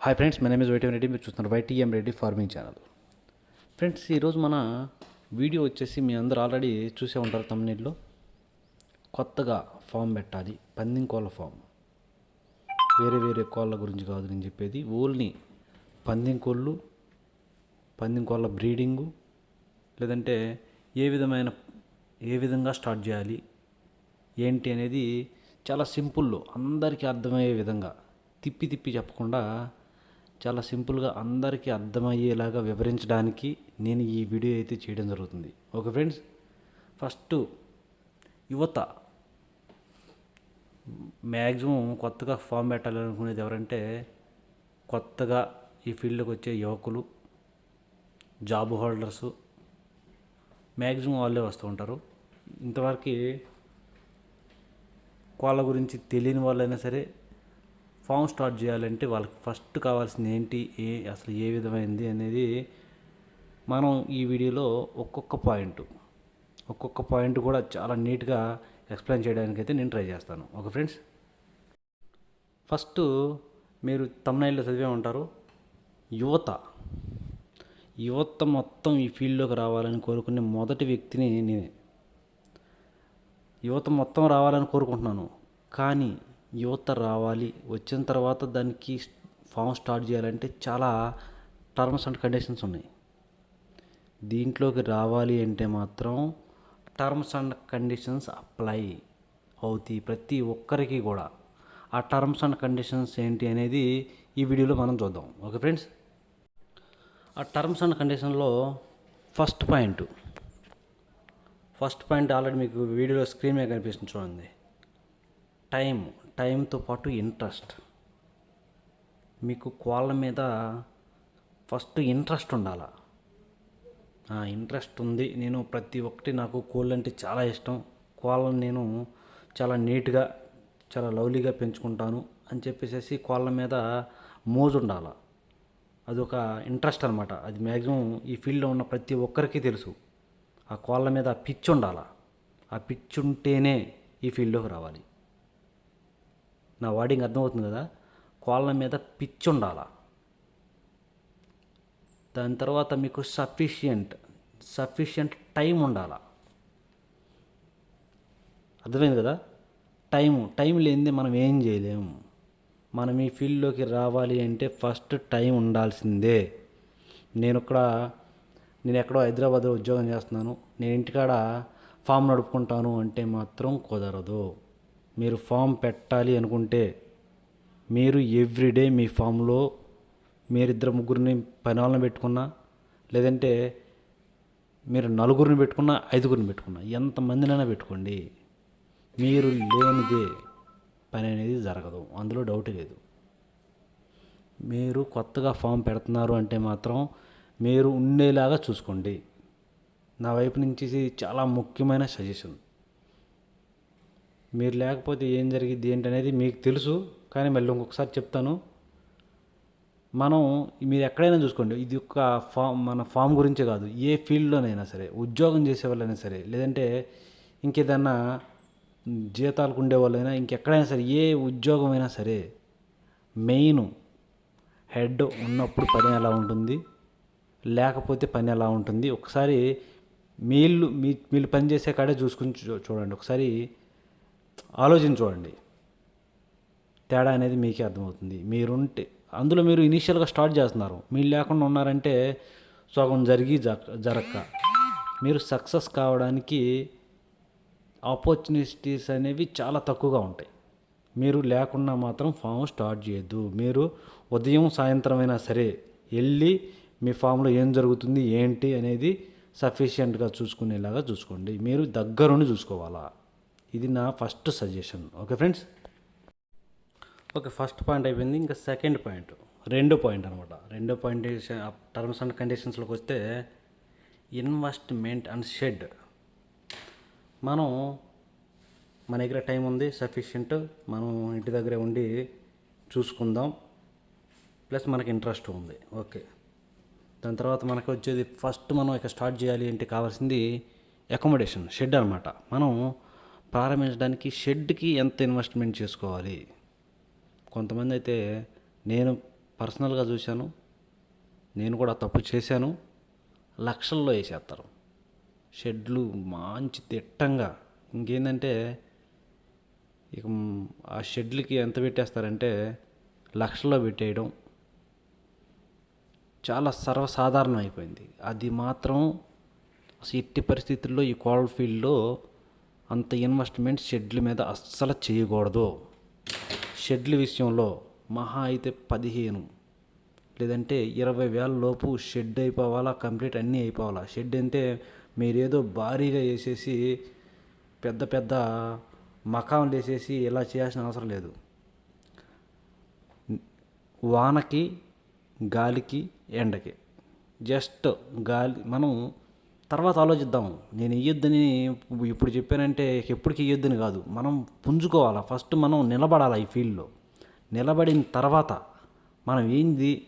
Hi friends my name is YTM Reddy మీరు చూస్తున్నారు YTM Reddy farming channel friends ఈరోజు మన వీడియో వచ్చేసి మీ అందరు ఆల్రెడీ చూసే ఉంటారు తమిళలో కొత్తగా ఫామ్ పెట్టాలి పందిం కోళ్ళ ఫామ్ వేరే వేరే కోళ్ళ గురించి కాదు నేను చెప్పేది ఓన్లీ పందిం కోళ్ళు పందిం కోళ్ళ బ్రీడింగు లేదంటే ఏ విధమైన ఏ విధంగా స్టార్ట్ చేయాలి ఏంటి అనేది చాలా సింపుల్లో అందరికీ అర్థమయ్యే విధంగా తిప్పి తిప్పి చెప్పకుండా చాలా సింపుల్గా అందరికీ అర్థమయ్యేలాగా వివరించడానికి నేను ఈ వీడియో అయితే చేయడం జరుగుతుంది. ఓకే ఫ్రెండ్స్ ఫస్ట్ యువత. మ్యాక్సిమం కొత్తగా ఫామ్ పెట్టాలనుకునేది ఎవరంటే కొత్తగా ఈ ఫీల్డ్కి వచ్చే యువకులు జాబ్ హోల్డర్సు మ్యాక్సిమం వాళ్ళే వస్తూ ఉంటారు. ఇంతవరకు కోళ్ళ గురించి తెలియని వాళ్ళైనా సరే ఫామ్ స్టార్ట్ చేయాలంటే వాళ్ళకి ఫస్ట్ కావాల్సింది ఏంటి ఏ అసలు ఏ విధమైంది అనేది మనం ఈ వీడియోలో ఒక్కొక్క పాయింట్ ఒక్కొక్క పాయింట్ కూడా చాలా నీట్గా ఎక్స్ప్లెయిన్ చేయడానికి అయితే నేను ట్రై చేస్తాను. Okay friends? ఫస్ట్ మీరు తమిళనాడులో చదివే ఉంటారు యువత. యువత మొత్తం ఈ ఫీల్డ్లోకి రావాలని కోరుకునే మొదటి వ్యక్తిని నేనే. యువత మొత్తం రావాలని కోరుకుంటున్నాను కానీ యువత రావాలి వచ్చిన తర్వాత దానికి ఫామ్ స్టార్ట్ చేయాలంటే చాలా టర్మ్స్ అండ్ కండిషన్స్ ఉన్నాయి. దీంట్లోకి రావాలి అంటే మాత్రం టర్మ్స్ అండ్ కండిషన్స్ అప్లై అవుతాయి ప్రతి ఒక్కరికి కూడా. ఆ టర్మ్స్ అండ్ కండిషన్స్ ఏంటి అనేది ఈ వీడియోలో మనం చూద్దాం. Okay friends? ఆ టర్మ్స్ అండ్ కండిషన్లో first point first point already మీకు వీడియోలో స్క్రీన్ మీద కనిపిస్తుంది చూడండి. టైం టైంతో పాటు ఇంట్రెస్ట్. మీకు కోళ్ళ మీద ఫస్ట్ ఇంట్రెస్ట్ ఉండాల. ఇంట్రెస్ట్ ఉంది. నేను ప్రతి ఒక్కటి నాకు కోళ్ళు అంటే చాలా ఇష్టం. కోళ్ళని నేను చాలా నీట్గా చాలా లవ్లీగా పెంచుకుంటాను అని చెప్పేసి కోళ్ళ మీద మోజు అది అదొక ఇంట్రెస్ట్ అనమాట అది మ్యాక్సిమం ఈ ఫీల్డ్లో ఉన్న ప్రతి ఒక్కరికి తెలుసు. ఆ కోళ్ళ మీద పిచ్ పిచ్చి ఉండాల ఆ పిచ్చి ఉంటేనే ఈ ఫీల్డ్లోకి రావాలి. నా వాడింగ్ అర్థమవుతుంది కదా? కోళ్ళ మీద పిచ్చి ఉండాల దాని తర్వాత మీకు సఫిషియంట్ సఫిషియంట్ టైం ఉండాల? అర్థమైంది కదా? టైం టైం లేనిదే మనం ఏం చేయలేము మనం ఈ ఫీల్డ్లోకి రావాలి అంటే ఫస్ట్ టైం ఉండాల్సిందే. నేను ఇక్కడ నేను ఎక్కడో హైదరాబాద్లో ఉద్యోగం చేస్తున్నాను. నేను ఇంటికాడ ఫామ్ నడుపుకుంటాను అంటే మాత్రం కుదరదు. మీరు ఫామ్ పెట్టాలి అనుకుంటే మీరు ఎవ్రీడే మీ ఫామ్లో మీరిద్దరు ముగ్గురిని పని వాళ్ళని పెట్టుకున్నా లేదంటే మీరు నలుగురిని పెట్టుకున్నా ఐదుగురిని పెట్టుకున్నా ఎంతమందినైనా పెట్టుకోండి. మీరు లేనిదే పని అనేది జరగదు. అందులో డౌట్ లేదు. మీరు కొత్తగా ఫామ్ పెడుతున్నారు అంటే మాత్రం మీరు ఉండేలాగా చూసుకోండి. నా వైపు నుంచి చాలా ముఖ్యమైన సజెషన్ మీరు లేకపోతే ఏం జరిగింది ఏంటనేది మీకు తెలుసు కానీ మళ్ళీ ఇంకొకసారి చెప్తాను. మనం మీరు ఎక్కడైనా చూసుకోండి ఇది ఒక ఫామ్ మన ఫామ్ గురించే కాదు ఏ ఫీల్డ్లోనైనా సరే ఉద్యోగం చేసే వాళ్ళైనా సరే లేదంటే ఇంకేదన్నా జీతాలకు ఉండేవాళ్ళైనా ఇంకెక్కడైనా సరే ఏ ఉద్యోగం అయినా సరే మెయిన్ హెడ్ ఉన్నప్పుడు పని ఎలా ఉంటుంది లేకపోతే పని ఎలా ఉంటుంది ఒకసారి మీళ్ళు మీ మీరు పని చేసే కాడే చూసుకుని చూ- చూడండి. ఒకసారి ఆలోచించుకోండి చూడండి. తేడా అనేది మీకే అర్థమవుతుంది. మీరుంటే అందులో మీరు ఇనీషియల్గా స్టార్ట్ చేస్తున్నారు. మీరు లేకుండా ఉన్నారంటే సగం జరిగి జరక్క. మీరు సక్సెస్ కావడానికి ఆపర్చునిటీస్ అనేవి చాలా తక్కువగా ఉంటాయి. మీరు లేకుండా మాత్రం ఫామ్ స్టార్ట్ చేయొద్దు. మీరు ఉదయం సాయంత్రం అయినా సరే వెళ్ళి మీ ఫామ్లో ఏం జరుగుతుంది ఏంటి అనేది సఫిషియెంట్గా చూసుకునేలాగా చూసుకోండి. మీరు దగ్గరుండి చూసుకోవాలా? ఇది నా first suggestion okay friends okay first point అయిపోయింది. ఇంకా సెకండ్ పాయింట్ రెండో పాయింట్ అనమాట రెండో పాయింట్ టర్మ్స్ అండ్ కండిషన్స్లోకి వస్తే ఇన్వెస్ట్మెంట్ అండ్ షెడ్ మనం మన దగ్గర టైం ఉంది సఫిషియంట్ మనం ఇంటి దగ్గరే ఉండి చూసుకుందాం. ప్లస్ మనకి ఇంట్రెస్ట్ ఉంది. ఓకే దాని తర్వాత మనకు వచ్చేది ఫస్ట్ మనం ఇక స్టార్ట్ చేయాలి అంటే కావాల్సింది అకామిడేషన్ షెడ్ అనమాట మనం ప్రారంభించడానికి షెడ్కి ఎంత ఇన్వెస్ట్మెంట్ చేసుకోవాలి? కొంతమంది అయితే నేను పర్సనల్గా చూశాను నేను కూడా తప్పు చేశాను లక్షల్లో వేసేస్తారు. షెడ్లు మంచి తిట్టంగా. ఇంకేందంటే ఇక ఆ షెడ్లకి ఎంత పెట్టేస్తారంటే లక్షల్లో పెట్టేయడం చాలా సర్వసాధారణం అయిపోయింది అది మాత్రం అసలు ఎట్టి పరిస్థితుల్లో ఈ కోల్డ్ ఫీల్డ్లో అంత ఇన్వెస్ట్మెంట్ షెడ్ల మీద అస్సలు చేయకూడదు. షెడ్ల విషయంలో మహా అయితే పదిహేను లేదంటే ఇరవై వేల లోపు షెడ్ అయిపోవాలా కంప్లీట్ అన్నీ అయిపోవాలా. షెడ్ అంటే మీరేదో భారీగా వేసేసి పెద్ద పెద్ద మకాంలు వేసేసి ఇలా చేయాల్సిన అవసరం లేదు. వానకి గాలికి ఎండకి. జస్ట్ గాలి మనం తర్వాత ఆలోచిద్దాం. నేను ఇయ్యొద్దని ఇప్పుడు చెప్పానంటే ఎప్పటికీ ఇయ్యొద్దని కాదు. మనం పుంజుకోవాలా? ఫస్ట్ మనం నిలబడాలి ఈ ఫీల్డ్లో? నిలబడిన తర్వాత మనం ఏంది?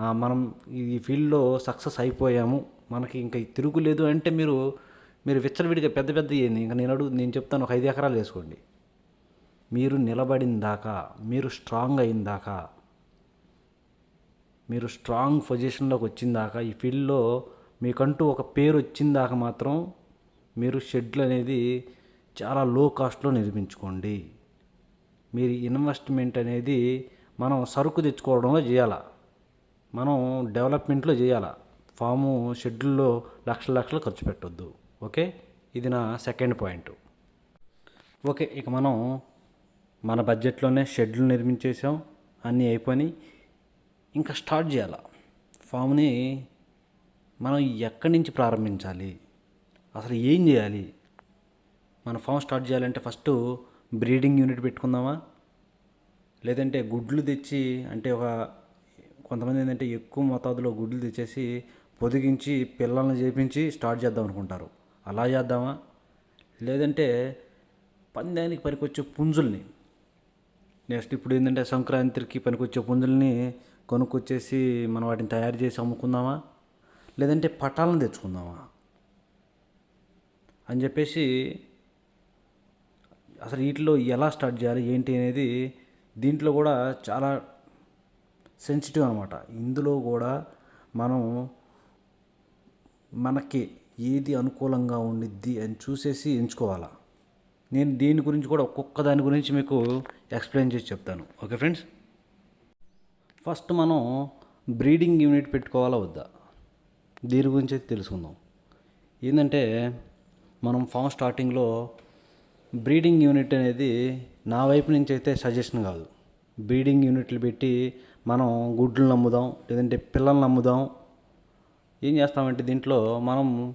మనం ఈ ఫీల్డ్లో సక్సెస్ అయిపోయాము. మనకి ఇంకా తిరుగులేదు అంటే మీరు మీరు విచ్చలవిడిగా పెద్ద పెద్ద ఏంది ఇంకా నేను అడుగు నేను చెప్తాను ఒక ఐదు ఎకరాలు వేసుకోండి. మీరు నిలబడిన దాకా మీరు స్ట్రాంగ్ అయిన దాకా మీరు స్ట్రాంగ్ పొజిషన్లోకి వచ్చిన దాకా ఈ ఫీల్డ్లో మీకంటూ ఒక పేరు వచ్చిందాక మాత్రం మీరు షెడ్లు అనేది చాలా లో కాస్ట్లో నిర్మించుకోండి. మీరు ఇన్వెస్ట్మెంట్ అనేది మనం సరుకు తెచ్చుకోవడంలో చేయాలా. మనం డెవలప్మెంట్లో చేయాలా. ఫాము షెడ్యూల్లో లక్షల లక్షలు ఖర్చు పెట్టొద్దు. ఓకే? ఇది నా సెకండ్ పాయింట్ ఓకే ఇక మనం మన బడ్జెట్లోనే షెడ్లు నిర్మించేసాం అన్నీ అయిపోయి ఇంకా స్టార్ట్ చేయాలి. ఫామ్ని మనం ఎక్కడి నుంచి ప్రారంభించాలి? అసలు ఏం చేయాలి? మన ఫామ్ స్టార్ట్ చేయాలంటే ఫస్ట్ బ్రీడింగ్ యూనిట్ పెట్టుకుందామా? లేదంటే గుడ్లు తెచ్చి అంటే ఒక కొంతమంది ఏంటంటే ఎక్కువ మోతాదులో గుడ్లు తెచ్చేసి పొదిగించి పిల్లల్ని చేపించి స్టార్ట్ చేద్దాం అనుకుంటారు. అలా చేద్దామా? లేదంటే పందానికి పనికొచ్చే పుంజుల్ని నెక్స్ట్ ఇప్పుడు ఏంటంటే సంక్రాంతికి పనికొచ్చే పుంజుల్ని కొనుక్కొచ్చేసి మనం వాటిని తయారు చేసి అమ్ముకుందామా? లేదంటే పటాలను తెచ్చుకుందామా? అని చెప్పేసి అసలు వీటిలో ఎలా స్టార్ట్ చేయాలి ఏంటి అనేది దీంట్లో కూడా చాలా సెన్సిటివ్ అనమాట ఇందులో కూడా మనం మనకి ఏది అనుకూలంగా ఉండిద్ది అని చూసేసి ఎంచుకోవాలా. నేను దీని గురించి కూడా ఒక్కొక్క దాని గురించి మీకు ఎక్స్ప్లెయిన్ చేసి చెప్తాను. Okay friends? ఫస్ట్ మనం బ్రీడింగ్ యూనిట్ పెట్టుకోవాలా వద్దా? దీని గురించి అయితే తెలుసుకుందాం. ఏంటంటే మనం ఫామ్ స్టార్టింగ్లో బ్రీడింగ్ యూనిట్ అనేది నా వైపు నుంచి అయితే సజెషన్ కాదు. బ్రీడింగ్ యూనిట్లు పెట్టి మనం గుడ్లు నమ్ముదాం లేదంటే పిల్లల్ని నమ్ముదాం. ఏం చేస్తామంటే దీంట్లో మనం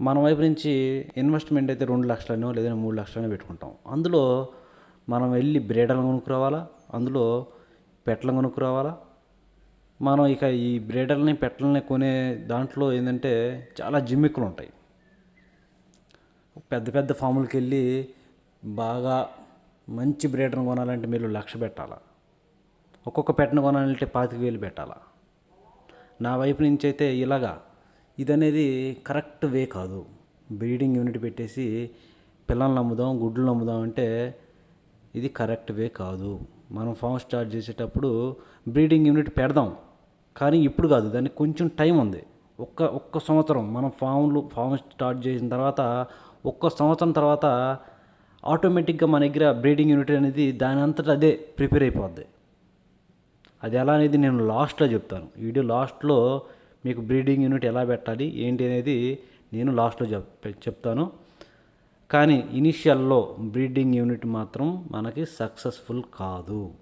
మన వైపు నుంచి ఇన్వెస్ట్మెంట్ అయితే రెండు లక్షలనో లేదంటే మూడు లక్షలనో పెట్టుకుంటాం. అందులో మనం వెళ్ళి బ్రీడర్లు కొనుక్కురావాలా? అందులో పెట్టలను కొనుక్కురావాలా? మనం ఇక ఈ బ్రీడర్ని పెట్టలని కొనే దాంట్లో ఏంటంటే చాలా జిమ్మిక్కులు ఉంటాయి. పెద్ద పెద్ద ఫాములకి వెళ్ళి బాగా మంచి బ్రీడర్ని కొనాలంటే మీరు లక్ష పెట్టాలా? ఒక్కొక్క పెట్టను కొనాలంటే పాతిక వేలు పెట్టాలా? నా వైపు నుంచి అయితే ఇలాగా ఇదనేది కరెక్ట్ వే కాదు. బ్రీడింగ్ యూనిట్ పెట్టేసి పిల్లల్ని అమ్ముదాం గుడ్లు అమ్ముదాం అంటే ఇది కరెక్ట్ వే కాదు. మనం ఫామ్ స్టార్ట్ చేసేటప్పుడు బ్రీడింగ్ యూనిట్ పెడదాం. కానీ ఇప్పుడు కాదు దానికి కొంచెం టైం ఉంది. ఒక్క ఒక్క సంవత్సరం మనం ఫామ్లు ఫామ్ స్టార్ట్ చేసిన తర్వాత ఒక్క సంవత్సరం తర్వాత ఆటోమేటిక్గా మన దగ్గర బ్రీడింగ్ యూనిట్ అనేది దాని అంతటా అదే ప్రిపేర్ అయిపోద్ది. అది ఎలా అనేది నేను లాస్ట్లో చెప్తాను. వీడియో లాస్ట్లో మీకు బ్రీడింగ్ యూనిట్ ఎలా పెట్టాలి ఏంటి అనేది నేను లాస్ట్లో చెప్ చెప్తాను. కానీ ఇనిషియల్లో బ్రీడింగ్ యూనిట్ మాత్రం మనకి సక్సెస్ఫుల్ కాదు.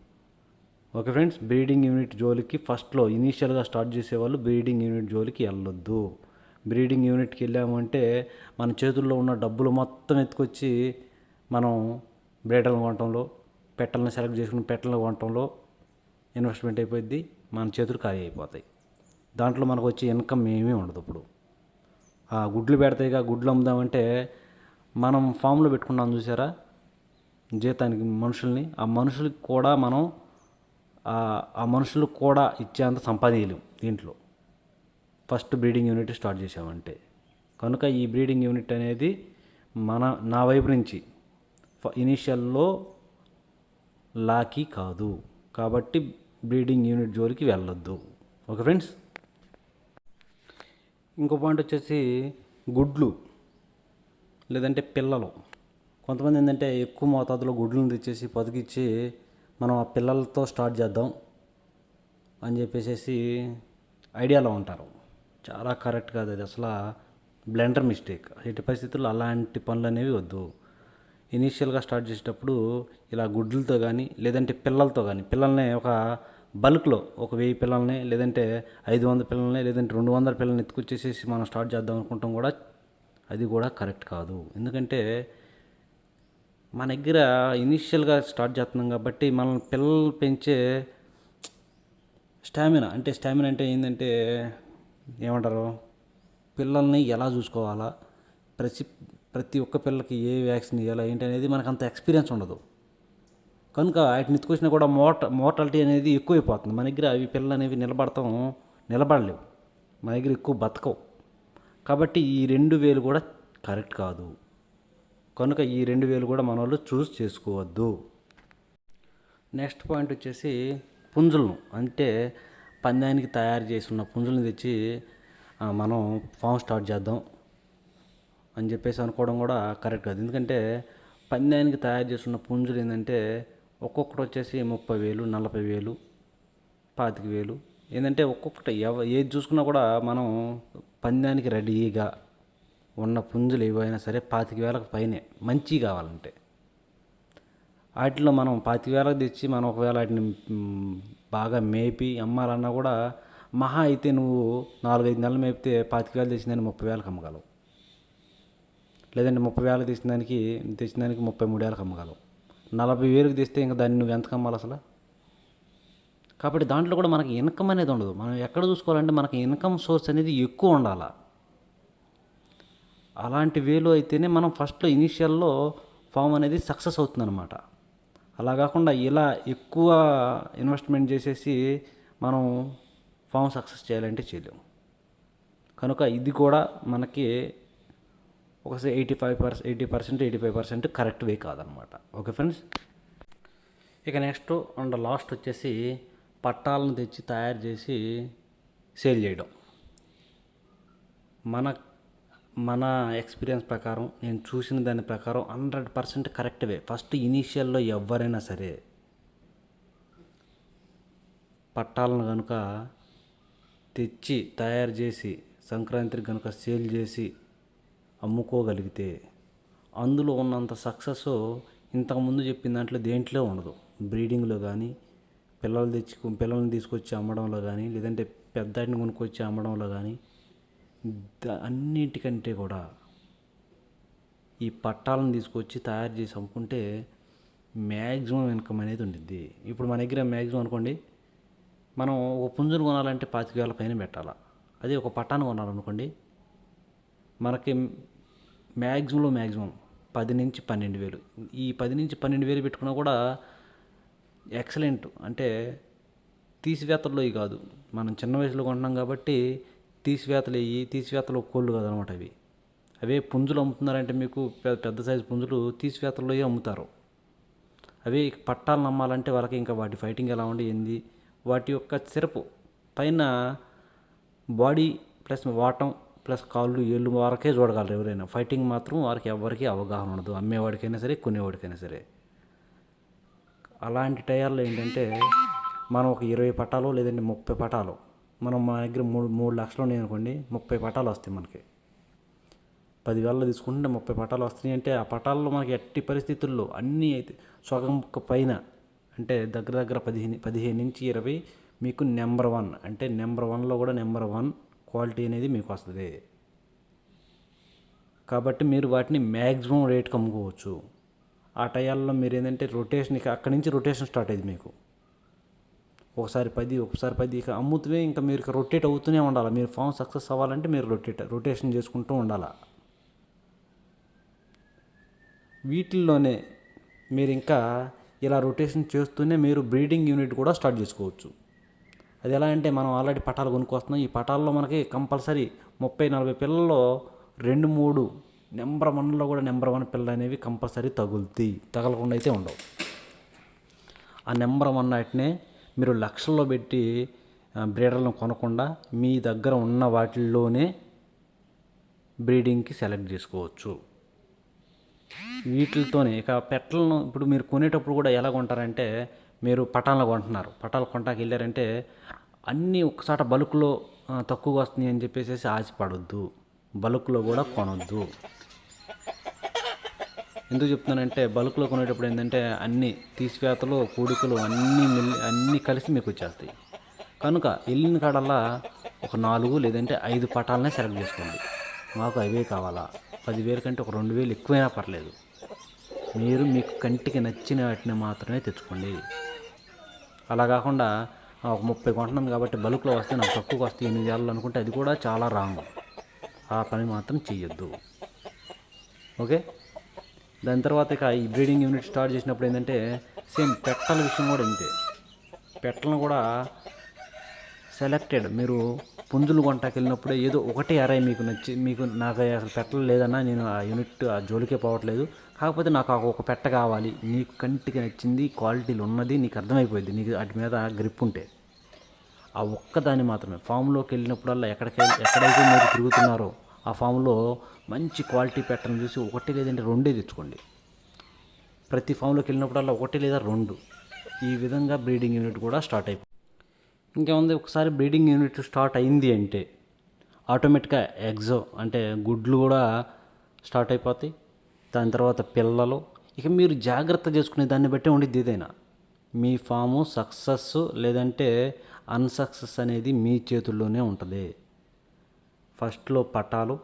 ఓకే ఫ్రెండ్స్ బ్రీడింగ్ యూనిట్ జోలికి ఫస్ట్లో ఇనీషియల్గా స్టార్ట్ చేసేవాళ్ళు బ్రీడింగ్ యూనిట్ జోలికి వెళ్ళొద్దు. బ్రీడింగ్ యూనిట్కి వెళ్ళామంటే మన చేతుల్లో ఉన్న డబ్బులు మొత్తం ఎత్తుకొచ్చి మనం బ్రీడర్లు కొనటంలో పెట్టలను సెలెక్ట్ చేసుకుని పెట్టలను కొనటంలో ఇన్వెస్ట్మెంట్ అయిపోయింది మన చేతులు ఖాళీ అయిపోతాయి. దాంట్లో మనకు వచ్చే ఇన్కమ్ ఏమీ ఉండదు ఇప్పుడు. ఆ గుడ్లు పెడతాయిగా గుడ్లు అమ్ముదామంటే మనం ఫామ్లో పెట్టుకున్నాం చూసారా? జీతానికి మనుషుల్ని ఆ మనుషులకి కూడా మనం ఆ- మనుషులకు కూడా ఇచ్చేంత సంపాదించలేం దీంట్లో. ఫస్ట్ బ్రీడింగ్ యూనిట్ స్టార్ట్ చేసామంటే కనుక ఈ బ్రీడింగ్ యూనిట్ అనేది మన నా వైపు నుంచి ఇనీషియల్లో లాకి కాదు. కాబట్టి బ్రీడింగ్ యూనిట్ జోలికి వెళ్ళొద్దు. Okay friends? ఇంకో పాయింట్ వచ్చేసి గుడ్లు. లేదంటే పిల్లలు. కొంతమంది ఏంటంటే ఎక్కువ మోతాదులో గుడ్లను తెచ్చేసి పొదిగిచ్చి మనం ఆ పిల్లలతో స్టార్ట్ చేద్దాం అని చెప్పేసి ఐడియాలో ఉంటారు. చాలా కరెక్ట్ కాదు అది అసలు బ్లెండర్ మిస్టేక్. ఎట్టి పరిస్థితుల్లో అలాంటి పనులు అనేవి వద్దు. ఇనీషియల్గా స్టార్ట్ చేసేటప్పుడు ఇలా గుడ్లతో కానీ లేదంటే పిల్లలతో కానీ పిల్లల్ని ఒక బల్క్లో ఒక వెయ్యి పిల్లల్ని లేదంటే ఐదు వందల పిల్లల్ని లేదంటే రెండు వందల పిల్లల్ని ఎత్తుకొచ్చేసేసి మనం స్టార్ట్ చేద్దాం అనుకుంటాం కూడా అది కూడా కరెక్ట్ కాదు. ఎందుకంటే మన దగ్గర ఇనీషియల్గా స్టార్ట్ చేస్తున్నాం కాబట్టి మనం పిల్లలు పెంచే స్టామినా అంటే స్టామినా అంటే ఏంటంటే ఏమంటారు? పిల్లల్ని ఎలా చూసుకోవాలా? ప్రతి ప్రతి ఒక్క పిల్లకి ఏ వ్యాక్సిన్ ఇవ్వాలా ఏంటి అనేది మనకు అంత ఎక్స్పీరియన్స్ ఉండదు. కనుక వాటిని ఎత్తుకొచ్చినా కూడా మోట మోర్టాలిటీ అనేది ఎక్కువైపోతుంది. మన దగ్గర అవి పిల్లలు అనేవి నిలబడతాం నిలబడలేవు. మన దగ్గర ఎక్కువ బతకవు. కాబట్టి ఈ రెండు వేలు కూడా కరెక్ట్ కాదు. కనుక ఈ రెండు వేలు కూడా మన వాళ్ళు చూస్ చేసుకోవద్దు. నెక్స్ట్ పాయింట్ వచ్చేసి పుంజులను అంటే పందానికి తయారు చేసి ఉన్న పుంజులను తెచ్చి మనం ఫామ్ స్టార్ట్ చేద్దాం అని చెప్పేసి అనుకోవడం కూడా కరెక్ట్ కాదు. ఎందుకంటే పందానికి తయారు చేస్తున్న పుంజులు ఏంటంటే ఒక్కొక్కటి వచ్చేసి ముప్పై వేలు నలభై వేలు పాతిక వేలు. ఏంటంటే ఒక్కొక్కటి ఎవ ఏది చూసుకున్నా కూడా మనం పందానికి రెడీగా ఉన్న పుంజులు ఏవైనా సరే పాతిక వేలకు పైనే మంచి కావాలంటే. వాటిలో మనం పాతిక వేలకు తెచ్చి మనం ఒకవేళ వాటిని బాగా మేపి అమ్మాలన్నా కూడా మహా అయితే నువ్వు నాలుగైదు నెలలు మేపితే పాతిక వేలు తెచ్చిందని ముప్పై వేలకు అమ్మగలవు. లేదంటే ముప్పై వేలకు తెచ్చిన దానికి తెచ్చిన దానికి ముప్పై మూడు వేలకు అమ్మగలవు. నలభై వేలకు తెస్తే ఇంకా దాన్ని నువ్వు ఎంత అమ్మాలి అసలు? కాబట్టి దాంట్లో కూడా మనకి ఇన్కమ్ అనేది ఉండదు. మనం ఎక్కడ చూసుకోవాలంటే మనకి ఇన్కమ్ సోర్స్ అనేది ఎక్కువ ఉండాలి. అలాంటి వేలో అయితేనే మనం ఫస్ట్లో ఇనీషియల్లో ఫామ్ అనేది సక్సెస్ అవుతుందన్నమాట. అలా కాకుండా ఇలా ఎక్కువ ఇన్వెస్ట్మెంట్ చేసేసి మనం ఫామ్ సక్సెస్ చేయాలంటే చేయలేము కనుక ఇది కూడా మనకి ఒక eighty five percent eighty percent eighty five percent correct way కాదనమాట ఓకే ఫ్రెండ్స్? ఇక నెక్స్ట్ అండ్ లాస్ట్ వచ్చేసి పట్టాలను తెచ్చి తయారు చేసి సేల్ చేయడం. మన మన ఎక్స్పీరియన్స్ ప్రకారం నేను చూసిన దాని ప్రకారం hundred percent correct way first ఇనీషియల్లో ఎవరైనా సరే పట్టాలను కనుక తెచ్చి తయారు చేసి సంక్రాంతికి కనుక సేల్ చేసి అమ్ముకోగలిగితే అందులో ఉన్నంత సక్సెస్ ఇంతకుముందు చెప్పిన దాంట్లో దేంట్లో ఉండదు. బ్రీడింగ్లో కానీ పిల్లలు తెచ్చి పిల్లల్ని తీసుకొచ్చి అమ్మడంలో కానీ లేదంటే పెద్దాటిని కొనుక్కొచ్చి అమ్మడంలో కానీ అన్నిటికంటే కూడా ఈ పట్టాలను తీసుకొచ్చి తయారు చేసి అమ్ముకుంటే మ్యాక్సిమం ఇన్కమ్ అనేది ఉండిద్ది. ఇప్పుడు మన దగ్గర మ్యాక్సిమం అనుకోండి మనం ఒక పుంజును కొనాలంటే పాతిక వేల పైన పెట్టాలా? అదే ఒక పట్టాను కొనాలనుకోండి మనకి మ్యాక్సిమంలో మ్యాక్సిమం పది నుంచి పన్నెండు వేలు. ఈ పది నుంచి పన్నెండు వేలు పెట్టుకున్నా కూడా ఎక్సలెంట్. అంటే తీసివేతల్లో ఇవి కాదు. మనం చిన్న వయసులో కొంటున్నాం కాబట్టి తీసివేతలు ఇవి తీసివేతలు కోళ్ళు కాదనమాట అవి. అవే పుంజులు అమ్ముతున్నారంటే మీకు పెద్ద పెద్ద సైజు పుంజులు తీసివేతల్లో అమ్ముతారు? అవి పట్టాలను అమ్మాలంటే వాళ్ళకి ఇంకా వాటి ఫైటింగ్ ఎలా ఉండి ఏంది? వాటి యొక్క సిరపు పైన బాడీ ప్లస్ వాటం ప్లస్ కాళ్ళు ఏళ్ళు వరకే చూడగలరు ఎవరైనా. ఫైటింగ్ మాత్రం వారికి ఎవరికి అవగాహన ఉండదు. అమ్మేవాడికైనా సరే కొనేవాడికైనా సరే. అలాంటి టైర్లో ఏంటంటే మనం ఒక ఇరవై పటాలు లేదంటే ముప్పై పటాలు. మనం మా దగ్గర మూడు మూడు లక్షలు ఉన్నాయి అనుకోండి ముప్పై పటాలు వస్తాయి మనకి. పదివేలలో తీసుకుంటే ముప్పై పటాలు వస్తున్నాయి అంటే ఆ పటాల్లో మనకి ఎట్టి పరిస్థితుల్లో అన్నీ అయితే సగం పైన అంటే దగ్గర దగ్గర పదిహేను పదిహేను నుంచి ఇరవై మీకు నెంబర్ వన్. అంటే నెంబర్ వన్లో కూడా నెంబర్ వన్ క్వాలిటీ అనేది మీకు వస్తుంది. కాబట్టి మీరు వాటిని మ్యాక్సిమం రేట్కి అమ్ముకోవచ్చు. ఆ టయాల్లో మీరు ఏంటంటే రొటేషన్ ఇక అక్కడి నుంచి రొటేషన్ స్టార్ట్ అయింది మీకు. ఒకసారి పది ఒకసారి పది ఇక అమ్ముతూనే ఇంకా మీరు రొటేట్ అవుతూనే ఉండాలి. మీరు ఫామ్ సక్సెస్ అవ్వాలంటే మీరు రొటేట్ రొటేషన్ చేసుకుంటూ ఉండాలి. వీటిల్లోనే మీరు ఇంకా ఇలా రొటేషన్ చేస్తూనే మీరు బ్రీడింగ్ యూనిట్ కూడా స్టార్ట్ చేసుకోవచ్చు. అది ఎలా అంటే మనం ఆల్రెడీ పటాలు కొనుక్కొస్తున్నాం. ఈ పటాల్లో మనకి కంపల్సరీ ముప్పై నలభై పిల్లల్లో రెండు మూడు నెంబర్ వన్లో కూడా నెంబర్ వన్ పిల్లలు అనేవి కంపల్సరీ తగులుతాయి తగలకుండా అయితే ఉండవు. ఆ నెంబర్ వన్ వాటినే మీరు లక్షల్లో పెట్టి బ్రీడర్లను కొనకుండా మీ దగ్గర ఉన్న వాటిల్లోనే బ్రీడింగ్కి సెలెక్ట్ చేసుకోవచ్చు. వీటితోనే ఇక పెట్టలను ఇప్పుడు మీరు కొనేటప్పుడు కూడా ఎలా కొంటారంటే మీరు పటాలను కొంటున్నారు. పటాలు కొంటాకి వెళ్ళారంటే అన్నీ ఒకసారి బల్క్లో తక్కువ తక్కువగా వస్తున్నాయి అని చెప్పేసి ఆశపడొద్దు. బల్క్లో కూడా కొనొద్దు. ఎందుకు చెప్తున్నానంటే బల్క్లో కొనేటప్పుడు ఏంటంటే అన్ని తీసివేతలు కూడికలు అన్నీ మిల్లి అన్నీ కలిసి మీకు వచ్చేస్తాయి. కనుక వెళ్ళిన కాడల్లా ఒక నాలుగు లేదంటే ఐదు పటాలనే సెలెక్ట్ చేసుకోండి. మాకు అవే కావాలా? పదివేల కంటే ఒక రెండు వేలు ఎక్కువైనా పర్లేదు. మీరు మీకు కంటికి నచ్చిన వాటిని మాత్రమే తెచ్చుకోండి. అలా కాకుండా ఒక ముప్పై కొంటున్నాం కాబట్టి బల్క్లో వస్తే నాకు తక్కువకి వస్తే ఎనిమిది వేలు అనుకుంటే అది కూడా చాలా రాంగ్. ఆ పని మాత్రం చేయొద్దు ఓకే? దాని తర్వాత ఇక ఈ బ్రీడింగ్ యూనిట్ స్టార్ట్ చేసినప్పుడు ఏంటంటే సేమ్ పెట్టల విషయం కూడా ఇంతే పెట్టలను కూడా సెలెక్టెడ్. మీరు పుంజులు కొంటాకి వెళ్ళినప్పుడే ఏదో ఒకటే అరే మీకు నచ్చి మీకు నాకు అసలు పెట్టలు లేదన్నా నేను ఆ యూనిట్ ఆ జోలికే పోవట్లేదు. కాకపోతే నాకు ఒక పెట్ట కావాలి. నీకు కంటికి నచ్చింది క్వాలిటీలు ఉన్నది నీకు అర్థమైపోయింది నీకు వాటి మీద గ్రిప్ ఉంటే. ఆ ఒక్కదాన్ని మాత్రమే. ఫామ్లోకి వెళ్ళినప్పుడల్లా ఎక్కడికి ఎక్కడైతే మీరు తిరుగుతున్నారో ఆ ఫామ్లో మంచి క్వాలిటీ ప్యాటర్న్ చూసి ఒకటి లేదంటే రెండే తెచ్చుకోండి. ప్రతి ఫామ్లోకి వెళ్ళినప్పుడల్లా ఒకటి లేదా రెండు. ఈ విధంగా బ్రీడింగ్ యూనిట్ కూడా స్టార్ట్ అయిపోయింది ఇంకేముంది? ఒకసారి బ్రీడింగ్ యూనిట్ స్టార్ట్ అయింది అంటే ఆటోమేటిక్గా ఎగ్జో అంటే గుడ్లు కూడా స్టార్ట్ అయిపోతాయి. దాని తర్వాత పిల్లలు. ఇక మీరు జాగ్రత్త చేసుకునే దాన్ని బట్టి ఉండేది ఏదైనా మీ ఫాము సక్సెస్ లేదంటే అన్సక్సెస్ అనేది మీ చేతుల్లోనే ఉంటుంది. ఫస్ట్లో పటాలు.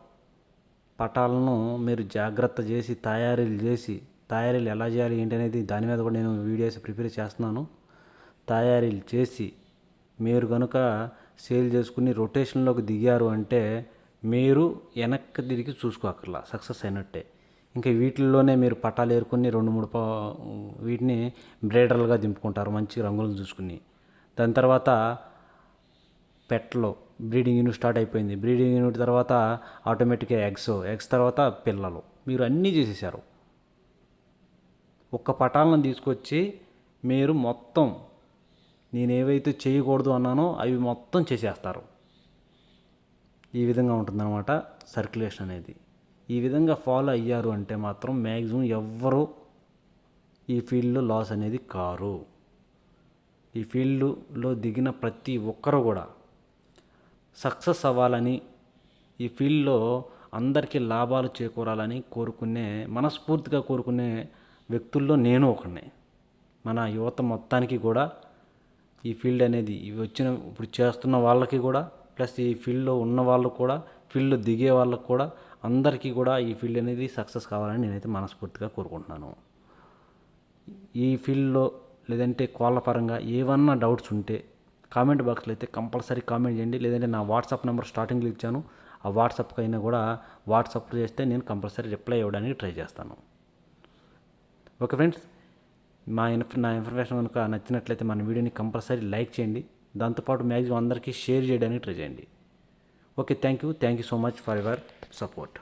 పటాలను మీరు జాగ్రత్త చేసి తయారీలు చేసి తయారీలు ఎలా చేయాలి ఏంటి అనేది దాని మీద కూడా నేను వీడియోస్ ప్రిపేర్ చేస్తున్నాను. తయారీలు చేసి మీరు కనుక సేల్ చేసుకుని రొటేషన్లోకి దిగారు అంటే మీరు వెనక్కి తిరిగి చూసుకోకర్లా సక్సెస్ అయినట్టే. ఇంకా వీటిల్లోనే మీరు పటాలు ఏరుకుని రెండు మూడు పా వీటిని బ్రేడర్లుగా దింపుకుంటారు మంచి రంగులను చూసుకుని. దాని తర్వాత పెట్టలో బ్రీడింగ్ యూనిట్ స్టార్ట్ అయిపోయింది. బ్రీడింగ్ యూనిట్ తర్వాత ఆటోమేటిక్గా ఎగ్స్ ఎగ్స్ తర్వాత పిల్లలు. మీరు అన్నీ చేసేసారు. ఒక్క పటాలను తీసుకొచ్చి మీరు మొత్తం నేను ఏవైతే చేయకూడదు అన్నానో అవి మొత్తం చేసేస్తారు. ఈ విధంగా ఉంటుందన్నమాట సర్క్యులేషన్ అనేది. ఈ విధంగా ఫాలో అయ్యారు అంటే మాత్రం మ్యాక్సిమం ఎవ్వరూ ఈ ఫీల్డ్లో లాస్ అనేది కారు. ఈ ఫీల్డ్లో దిగిన ప్రతి ఒక్కరు కూడా సక్సెస్ అవ్వాలని ఈ ఫీల్డ్లో అందరికీ లాభాలు చేకూరాలని కోరుకునే మనస్ఫూర్తిగా కోరుకునే వ్యక్తుల్లో నేను ఒకడిని. మన యువత మొత్తానికి కూడా ఈ ఫీల్డ్ అనేది ఇవి వచ్చిన ఇప్పుడు చేస్తున్న వాళ్ళకి కూడా ప్లస్ ఈ ఫీల్డ్లో ఉన్న వాళ్ళకు కూడా ఫీల్డ్లో దిగే వాళ్ళకు కూడా అందరికీ కూడా ఈ ఫీల్డ్ అనేది సక్సెస్ కావాలని నేనైతే మనస్ఫూర్తిగా కోరుకుంటున్నాను. ఈ ఫీల్డ్లో లేదంటే కోళ్ళ పరంగా ఏమన్నా డౌట్స్ ఉంటే కామెంట్ బాక్స్లో అయితే కంపల్సరీ కామెంట్ చేయండి. లేదంటే నా వాట్సాప్ నెంబర్ స్టార్టింగ్లో ఇచ్చాను. ఆ వాట్సాప్కి అయినా కూడా వాట్సాప్ చేస్తే నేను కంపల్సరీ రిప్లై ఇవ్వడానికి ట్రై చేస్తాను. ఓకే ఫ్రెండ్స్ మా ఇన్ఫ నా ఇన్ఫర్మేషన్ కనుక నచ్చినట్లయితే మన వీడియోని కంపల్సరీ లైక్ చేయండి. దాంతోపాటు మ్యాక్సిమం అందరికీ షేర్ చేయడానికి ట్రై చేయండి. Okay thank you. Thank you so much for your support.